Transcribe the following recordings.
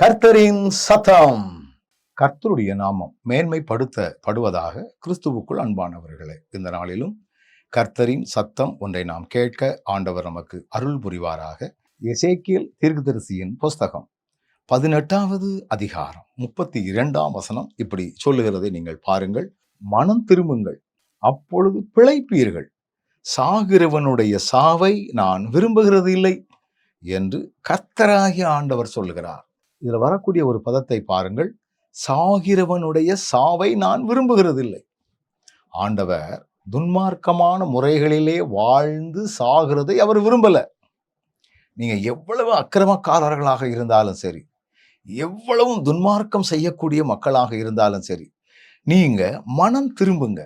கர்த்தரின் சத்தம். கர்த்தருடைய நாமம் மேன்மைப்படுத்தப்படுவதாக கிறிஸ்துவுக்குள் அன்பானவர்களே இந்த நாளிலும் கர்த்தரின் சத்தம் ஒன்றை நாம் கேட்க ஆண்டவர் நமக்கு அருள் புரிவாராக. எசேக்கியல் தீர்க்கதரிசியின் புஸ்தகம் பதினெட்டாவது அதிகாரம் முப்பத்தி இரண்டாம் வசனம் இப்படி சொல்லுகிறதை நீங்கள் பாருங்கள். மனம் திரும்புங்கள் அப்பொழுது பிழைப்பீர்கள். சாகிறவனுடைய சாவை நான் விரும்புகிறது இல்லை என்று கர்த்தராகிய ஆண்டவர் சொல்லுகிறார். இதில் வரக்கூடிய ஒரு பதத்தை பாருங்கள். சாகிறவனுடைய சாவை நான் விரும்புகிறதில்லை. ஆண்டவர் துன்மார்க்கமான முறைகளிலே வாழ்ந்து சாகிறதை அவர் விரும்பலை. நீங்கள் எவ்வளவு அக்கிரமக்காரர்களாக இருந்தாலும் சரி எவ்வளவு துன்மார்க்கம் செய்யக்கூடிய மக்களாக இருந்தாலும் சரி நீங்கள் மனம் திரும்புங்க.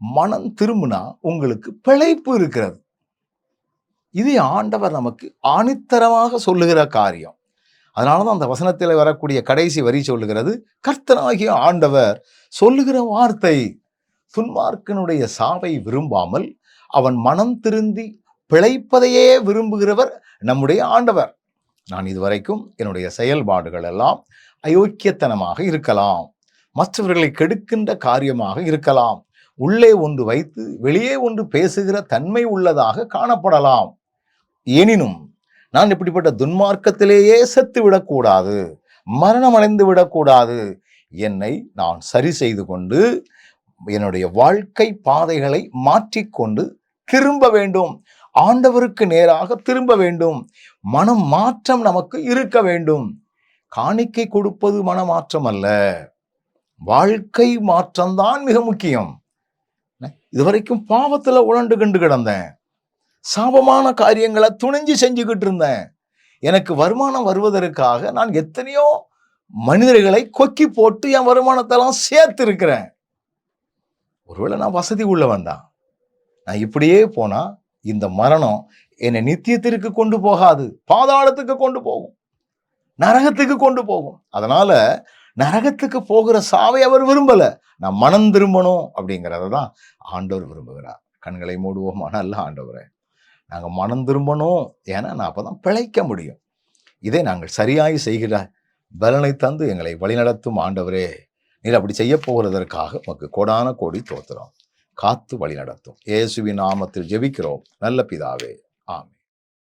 மனம் திரும்பினா உங்களுக்கு பிழைப்பு இருக்கிறது. இது ஆண்டவர் நமக்கு ஆணித்தரமாக சொல்லுகிற காரியம். அதனாலதான் அந்த வசனத்தில் வரக்கூடிய கடைசி வரி சொல்லுகிறது கர்த்தனாகிய ஆண்டவர் சொல்லுகிற வார்த்தை துன்மார்க்கனுடைய சாவை விரும்பாமல் அவன் மனம் திருந்தி பிழைப்பதையே விரும்புகிறவர் நம்முடைய ஆண்டவர். நான் இதுவரைக்கும் என்னுடைய செயல்பாடுகள் எல்லாம் அயோக்கியத்தனமாக இருக்கலாம் மற்றவர்களை கெடுக்கின்ற காரியமாக இருக்கலாம் உள்ளே ஒன்று வைத்து வெளியே ஒன்று பேசுகிற தன்மை உள்ளதாக காணப்படலாம். எனினும் நான் இப்படிப்பட்ட துன்மார்க்கத்திலேயே செத்து விடக்கூடாது மரணம் அடைந்து விடக்கூடாது. என்னை நான் சரி செய்து கொண்டு என்னுடைய வாழ்க்கை பாதைகளை மாற்றிக்கொண்டு திரும்ப வேண்டும். ஆண்டவருக்கு நேராக திரும்ப வேண்டும். மனம் மாற்றம் நமக்கு இருக்க வேண்டும். காணிக்கை கொடுப்பது மனமாற்றம் அல்ல. வாழ்க்கை மாற்றம்தான் மிக முக்கியம். இதுவரைக்கும் பாவத்தில் உழண்டு கண்டு கிடந்தேன். சாபமான காரியங்களை துணிஞ்சு செஞ்சுக்கிட்டு இருந்தேன். எனக்கு வருமானம் வருவதற்காக நான் எத்தனையோ மனிதர்களை கொக்கி போட்டு என் வருமானத்தெல்லாம் சேர்த்து இருக்கிறேன் ஒருவேளை நான் வசதி உள்ளவன் தான். நான் இப்படியே போனால் இந்த மரணம் என்னை நித்தியத்திற்கு கொண்டு போகாது. பாதாளத்துக்கு கொண்டு போகும். நரகத்துக்கு கொண்டு போகும். அதனால் நரகத்துக்கு போகிற சாவை அவர் விரும்பலை. நான் மனம் திரும்பணும் அப்படிங்கிறத தான் ஆண்டவர் விரும்புகிறார். கண்களை மூடுவோம். நல்ல ஆண்டவரே. நாங்கள் மனம் திரும்பணும். ஏன்னா நான் அப்போ தான் பிழைக்க முடியும். இதை நாங்கள் சரியாய் செய்கிற பலனை தந்து எங்களை வழிநடத்தும் ஆண்டவரே. நீர் அப்படி செய்ய போகிறதற்காக உமக்கு கோடான கோடி தோத்துறோம் காத்து வழிநடத்தும். இயேசுவின் நாமத்தில் ஜெபிக்கிறோம். நல்ல பிதாவே. ஆமே